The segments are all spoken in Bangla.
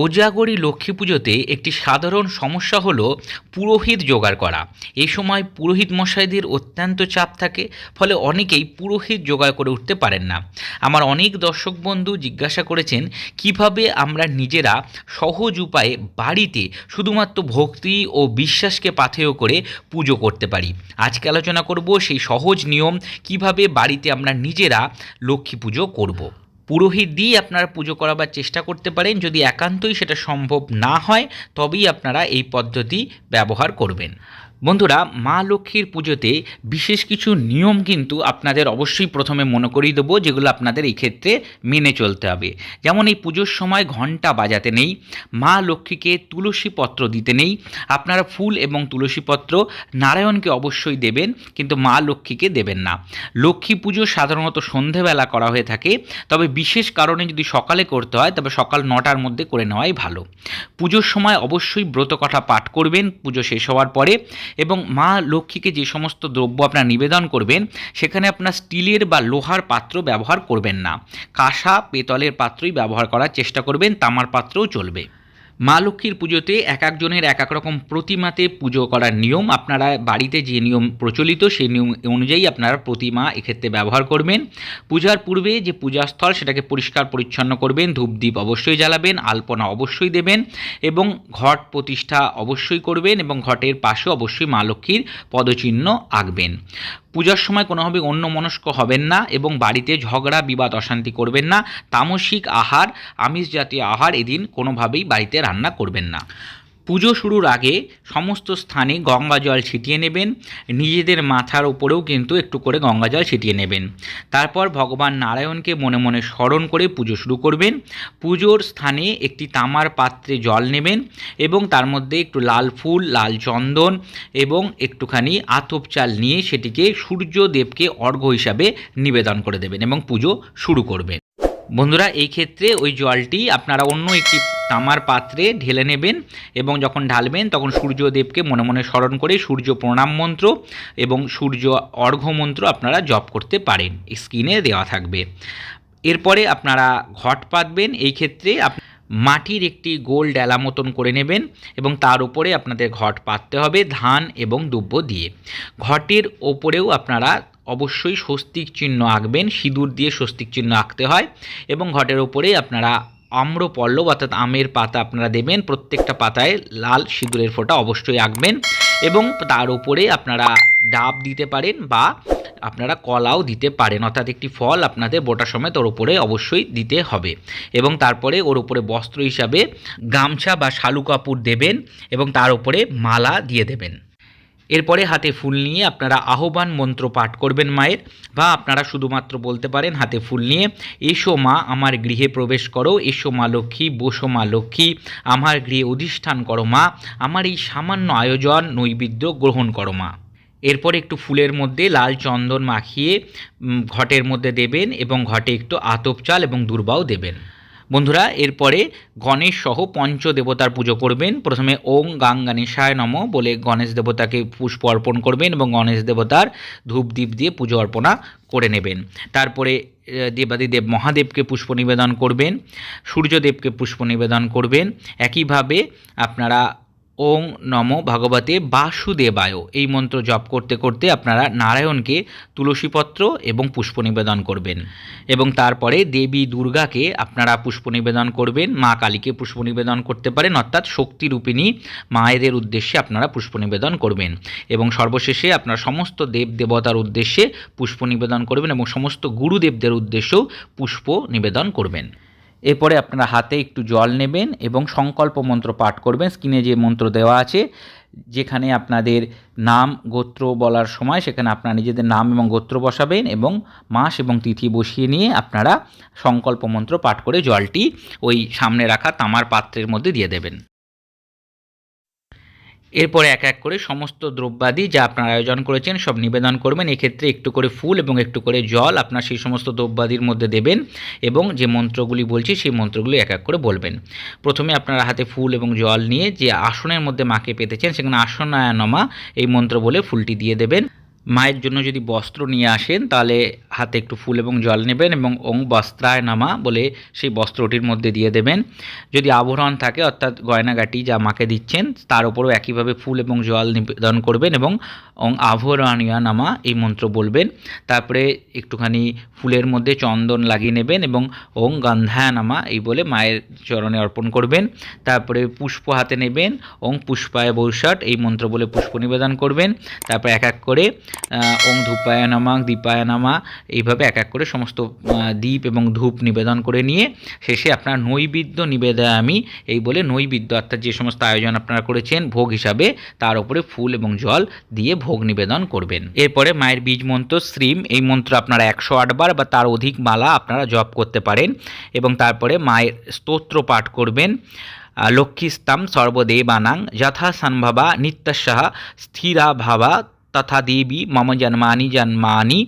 কোজাগরী লক্ষ্মী পুজোতে একটি সাধারণ সমস্যা হলো পুরোহিত জোগাড় করা। এই সময় পুরোহিত মশাইদের অত্যন্ত চাপ থাকে, ফলে অনেকেই পুরোহিত জোগাড় করে উঠতে পারেন না। আমার অনেক দর্শক বন্ধু জিজ্ঞাসা করেছেন, কীভাবে আমরা নিজেরা সহজ উপায়ে বাড়িতে শুধুমাত্র ভক্তি ও বিশ্বাসকে পাথেয় করে পুজো করতে পারি? আজকে আলোচনা করব সেই সহজ নিয়ম, কীভাবে বাড়িতে আমরা নিজেরা লক্ষ্মী পুজো করব। পুরোহিত দিয়ে আপনারা পুজো করাবার চেষ্টা করতে পারেন। যদি একান্তই সেটা সম্ভব না হয়, তবেই আপনারা এই পদ্ধতি ব্যবহার করবেন। বন্ধুরা, মা লক্ষ্মীর পুজোতে বিশেষ কিছু নিয়ম কিন্তু আপনাদের অবশ্যই প্রথমে মনে করিয়ে দেবো, যেগুলো আপনাদের এই ক্ষেত্রে মেনে চলতে হবে। যেমন এই পুজোর সময় ঘণ্টা বাজাতে নেই, মা লক্ষ্মীকে তুলসী পত্র দিতে নেই, আপনারা ফুল এবং তুলসী পত্র নারায়ণকে অবশ্যই দেবেন, কিন্তু মা লক্ষ্মীকে দেবেন না। লক্ষ্মী পুজো সাধারণত সন্ধেবেলা করা হয়ে থাকে, তবে বিশেষ কারণে যদি সকালে করতে হয়, তবে সকাল নটার মধ্যে করে নেওয়াই ভালো। পুজোর সময় অবশ্যই ব্রতকথা পাঠ করবেন, পুজো শেষ হওয়ার পরে এবং মা লক্ষ্মীকে যে সমস্ত দ্রব্য আপনার নিবেদন করবেন, সেখানে আপনার স্টিলের বা লোহার পাত্র ব্যবহার করবেন না। কাঁসা, পেতলের পাত্রই ব্যবহার করার চেষ্টা করবেন, তামার পাত্রও চলবে। মা লক্ষ্মীর পুজোতে এক একজনের এক এক রকম প্রতিমাতে পুজো করার নিয়ম। আপনারা বাড়িতে যে নিয়ম প্রচলিত, সেই নিয়ম অনুযায়ী আপনারা প্রতিমা এক্ষেত্রে ব্যবহার করবেন। পূজার পূর্বে যে পূজাস্থল, সেটাকে পরিষ্কার পরিচ্ছন্ন করবেন ধূপদীপ অবশ্যই জ্বালাবেন, আলপনা অবশ্যই দেবেন এবং ঘট প্রতিষ্ঠা অবশ্যই করবেন এবং ঘটের পাশে অবশ্যই মা লক্ষ্মীর পদচিহ্ন আঁকবেন। পূজার সময় কোনোভাবে অন্য মনস্ক হবেন না এবং বাড়িতে ঝগড়া, বিবাদ, অশান্তি করবেন না। তামসিক আহার আমিষ জাতীয় আহার এদিন কোনোভাবেই বাড়িতে রান্না করবেন না। পুজো শুরুর আগে সমস্ত স্থানে গঙ্গা জল ছিটিয়ে নেবেন। নিজেদের মাথার উপরেও কিন্তু একটু করে গঙ্গা জল ছিটিয়ে নেবেন। তারপর ভগবান নারায়ণকে মনে মনে স্মরণ করে পুজো শুরু করবেন। পুজোর স্থানে একটি তামার পাত্রে জল নেবেন এবং তার মধ্যে একটু লাল ফুল, লাল চন্দন এবং একটুখানি আতপ চাল নিয়ে সেটিকে সূর্যদেবকে অর্ঘ্য হিসাবে নিবেদন করে দেবেন এবং পুজো শুরু করবেন। বন্ধুরা, এই ক্ষেত্রে ওই জলটি আপনারা অন্য একটি তামার পাত্রে ঢেলে নেবেন এবং যখন ঢালবেন তখন সূর্যদেবকে মনে মনে স্মরণ করে সূর্য প্রণাম মন্ত্র এবং সূর্য অর্ঘ্য মন্ত্র আপনারা জপ করতে পারেন, স্ক্রিনে দেওয়া থাকবে। এরপরে আপনারা ঘট পাতবেন, এই ক্ষেত্রে মাটির একটি গোল ডেলা মতন করে নেবেন এবং তার উপরে আপনাদের ঘট পাততে হবে ধান এবং দুব্য দিয়ে। ঘটের ওপরেও আপনারা অবশ্যই স্বস্তিক চিহ্ন আঁকবেন, সিঁদুর দিয়ে স্বস্তিক চিহ্ন আঁকতে হয় এবং ঘটের ওপরে আপনারা আম্র পল্লব অর্থাৎ আমের পাতা আপনারা দেবেন, প্রত্যেকটা পাতায় লাল সিঁদুরের ফোঁটা অবশ্যই আঁকবেন এবং তার উপরে আপনারা ডাব দিতে পারেন বা আপনারা কলাও দিতে পারেন, অর্থাৎ একটি ফল আপনাদের বোটা সমেত ওর উপরে অবশ্যই দিতে হবে এবং তারপরে ওর উপরে বস্ত্র হিসাবে গামছা বা শালু কাপড় দেবেন এবং তার উপরে মালা দিয়ে দেবেন। এরপরে হাতে ফুল নিয়ে আপনারা আহ্বান মন্ত্র পাঠ করবেন মায়ের, বা আপনারা শুধুমাত্র বলতে পারেন হাতে ফুল নিয়ে, এসো মা, আমার গৃহে প্রবেশ করো, এসো মা লক্ষ্মী, বসো মা লক্ষ্মী, আমার গৃহে অধিষ্ঠান করো মা, আমার এই সামান্য আয়োজন নৈবেদ্য গ্রহণ করো মা। এরপর একটু ফুলের মধ্যে লাল চন্দন মাখিয়ে ঘটের মধ্যে দেবেন এবং ঘটে একটু আতপ চাল এবং দুর্বাও দেবেন। বন্ধুরা, এরপরে গণেশ সহ পঞ্চ দেবতার পুজো করবেন। প্রথমে ওং গাং গণেশায় নম বলে গণেশ দেবতাকে পুষ্প অর্পণ করবেন এবং গণেশ দেবতার ধূপ দ্বীপ দিয়ে পুজো অর্পণা করে নেবেন। তারপরে দেবাদিদেব মহাদেবকে পুষ্প নিবেদন করবেন, সূর্যদেবকে পুষ্প নিবেদন করবেন। একইভাবে আপনারা ওং নম ভগবতে বাসুদেবায়। এই মন্ত্র জপ করতে করতে আপনারা নারায়ণকে তুলসীপত্র এবং পুষ্প নিবেদন করবেন। এবং তারপরে দেবী দুর্গাকে আপনারা পুষ্প নিবেদন করবেন, মা কালীকে পুষ্প নিবেদন করতে পারেন, অর্থাৎ শক্তিরূপিণী মায়েদের উদ্দেশ্যে আপনারা পুষ্প নিবেদন করবেন। এবং সর্বশেষে আপনারা সমস্ত দেব দেবতার উদ্দেশ্যে পুষ্প নিবেদন করবেন এবং সমস্ত গুরুদেবদের উদ্দেশ্যেও পুষ্প নিবেদন করবেন। এরপরে আপনারা হাতে একটু জল নেবেন এবং সংকল্প মন্ত্র পাঠ করবেন। স্ক্রিনে যে মন্ত্র দেওয়া আছে, যেখানে আপনাদের নাম, গোত্র বলার সময় সেখানে আপনারা নিজেদের নাম এবং গোত্র বসাবেন এবং মাস এবং তিথি বসিয়ে নিয়ে আপনারা সংকল্প মন্ত্র পাঠ করে জলটি ওই সামনে রাখা তামার পাত্রের মধ্যে দিয়ে দেবেন। এরপরে এক এক করে সমস্ত দ্রব্যাদি যা আপনার আয়োজন করেছেন সব নিবেদন করবেন। এক্ষেত্রে একটু করে ফুল এবং একটু করে জল আপনার সেই সমস্ত দ্রব্যাদির মধ্যে দেবেন এবং যে মন্ত্রগুলি বলছি সেই মন্ত্রগুলি এক এক করে বলবেন। প্রথমে আপনারা হাতে ফুল এবং জল নিয়ে যে আসনের মধ্যে মাকে পেতেছেন সেখানে আসনায়নমা এই মন্ত্র বলে ফুলটি দিয়ে দেবেন। মায়ের জন্য যদি বস্ত্র নিয়ে আসেন, তাহলে হাতে একটু ফুল এবং জল নেবেন এবং ওং বস্ত্রায় নামা বলে সেই বস্ত্রটির মধ্যে দিয়ে দেবেন। যদি আভরণ থাকে, অর্থাৎ গয়নাগাটি যা মাকে দিচ্ছেন, তার উপরেও একইভাবে ফুল এবং জল নিবেদন করবেন এবং ওং আভরণীয় নামা এই মন্ত্র বলবেন। তারপরে একটুখানি ফুলের মধ্যে চন্দন লাগিয়ে নেবেন এবং ওং গন্ধায় নামা এই বলে মায়ের চরণে অর্পণ করবেন। তারপরে পুষ্প হাতে নেবেন, ওং পুষ্পায় বৈশাট এই মন্ত্র বলে পুষ্প নিবেদন করবেন। তারপর এক এক করে ওং ধূপায় নামা, দীপায় নামা, এইভাবে এক এক করে সমস্ত দীপ এবং ধূপ নিবেদন করে নিয়ে শেষে আপনার নৈবিদ্য নৈবেদ্য নিবেদয়ামি এই বলে নৈবেদ্য অর্থাৎ যে সমস্ত আয়োজন আপনারা করেছেন ভোগ হিসাবে তার উপরে ফুল এবং জল দিয়ে ভোগ নিবেদন করবেন। এরপরে মায়ের বীজ মন্ত্র, শ্রীম, এই মন্ত্র আপনারা একশো আটবার বা তার অধিক মালা আপনারা জপ করতে পারেন এবং তারপরে মায়ের স্তোত্র পাঠ করবেন। লক্ষ্মীস্তাম সর্বদেবানাং, যথা সম্ভবা নিত্যস্যাহ স্থিরা ভাবা তথা দেবী মম জন্মানি জন্মানি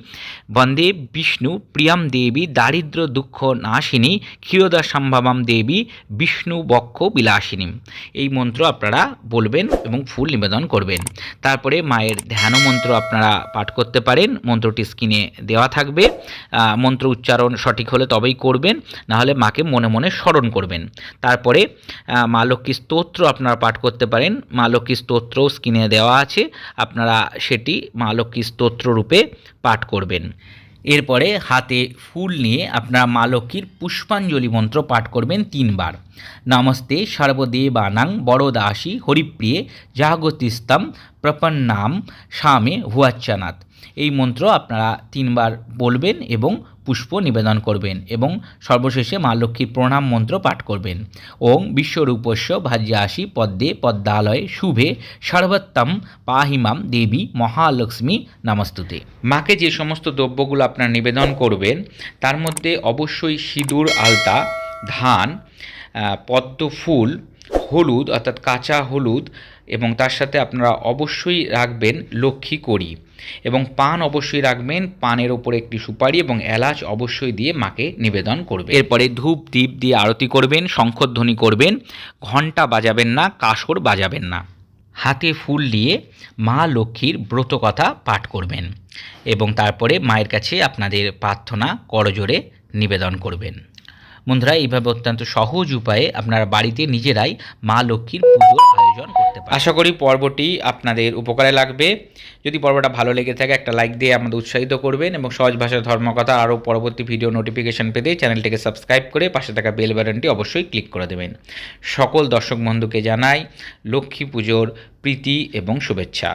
বন্দে বিষ্ণু প্রিয়াম দেবী দারিদ্র দুঃখ নাশিনী ক্ষীরোদা সম্ভবম দেবী বিষ্ণু বক্ষ বিলাসিনী। এই মন্ত্র আপনারা বলবেন এবং ফুল নিবেদন করবেন। তারপরে মায়ের ধ্যান মন্ত্র আপনারা পাঠ করতে পারেন। মন্ত্রটি স্ক্রিনে দেওয়া থাকবে। মন্ত্র উচ্চারণ সঠিক হলে তবেই করবেন, নাহলে মাকে মনে মনে স্মরণ করবেন। তারপরে মা লক্ষ্মী স্তোত্র আপনারা পাঠ করতে পারেন। মা লক্ষ্মী স্তোত্র স্ক্রিনে দেওয়া আছে। আপনারা সেটি মা লক্ষ্মী স্তোত্র রূপে পাঠ করবেন। এরপরে হাতে ফুল নিয়ে আপনারা মা লক্ষ্মীর পুষ্পাঞ্জলি মন্ত্র পাঠ করবেন তিনবার। নমস্তে সর্বদেবানাং বড়দাসী হরিপ্রিয়ে জাগতিস্তম প্রপন্নাম স্বামে হুয়াচ্চানাথ এই মন্ত্র আপনারা তিনবার বলবেন এবং পুষ্প নিবেদন করবেন এবং সর্বশেষে মা লক্ষ্মীর প্রণাম মন্ত্র পাঠ করবেন। ওং বিশ্বরূপস্য ভাজ্যাসী পদ্মে পদ্মালয়ে শুভে সর্বোত্তম পাহিমাম দেবী মহালক্ষ্মী নমস্তুতে। মাকে যে সমস্ত দ্রব্যগুলো আপনারা নিবেদন করবেন, তার মধ্যে অবশ্যই সিঁদুর, আলতা, ধান পদ্ম ফুল, হলুদ অর্থাৎ কাঁচা হলুদ এবং তার সাথে আপনারা অবশ্যই রাখবেন লক্ষ্মী করি এবং পান অবশ্যই রাখবেন, পানের ওপরে একটি সুপারি এবং এলাচ অবশ্যই দিয়ে মাকে নিবেদন করবেন। এরপরে ধূপ দ্বীপ দিয়ে আরতি করবেন, শঙ্খধ্বনি করবেন, ঘণ্টা বাজাবেন না, কাসর বাজাবেন না। হাতে ফুল নিয়ে মা লক্ষ্মীর ব্রত কথা পাঠ করবেন এবং তারপরে মায়ের কাছে আপনাদের প্রার্থনা করজোরে নিবেদন করবেন। বন্ধুরা, এইভাবে অত্যন্ত সহজ উপায়ে আপনারা বাড়িতে নিজেরাই মা লক্ষ্মীর পুজোর আয়োজন করতে পারেন। আশা করি পর্বটি আপনাদের উপকারে লাগবে। যদি পর্বটা ভালো লেগে থাকে, একটা লাইক দিয়ে আমাদের উৎসাহিত করবেন এবং সহজ ভাষার ধর্মকথা আরও পরবর্তী ভিডিও নোটিফিকেশন পেতে চ্যানেলটিকে সাবস্ক্রাইব করে পাশে থাকা বেল বাটনটি অবশ্যই ক্লিক করে দেবেন। সকল দর্শক বন্ধুকে জানাই লক্ষ্মী পুজোর প্রীতি এবং শুভেচ্ছা।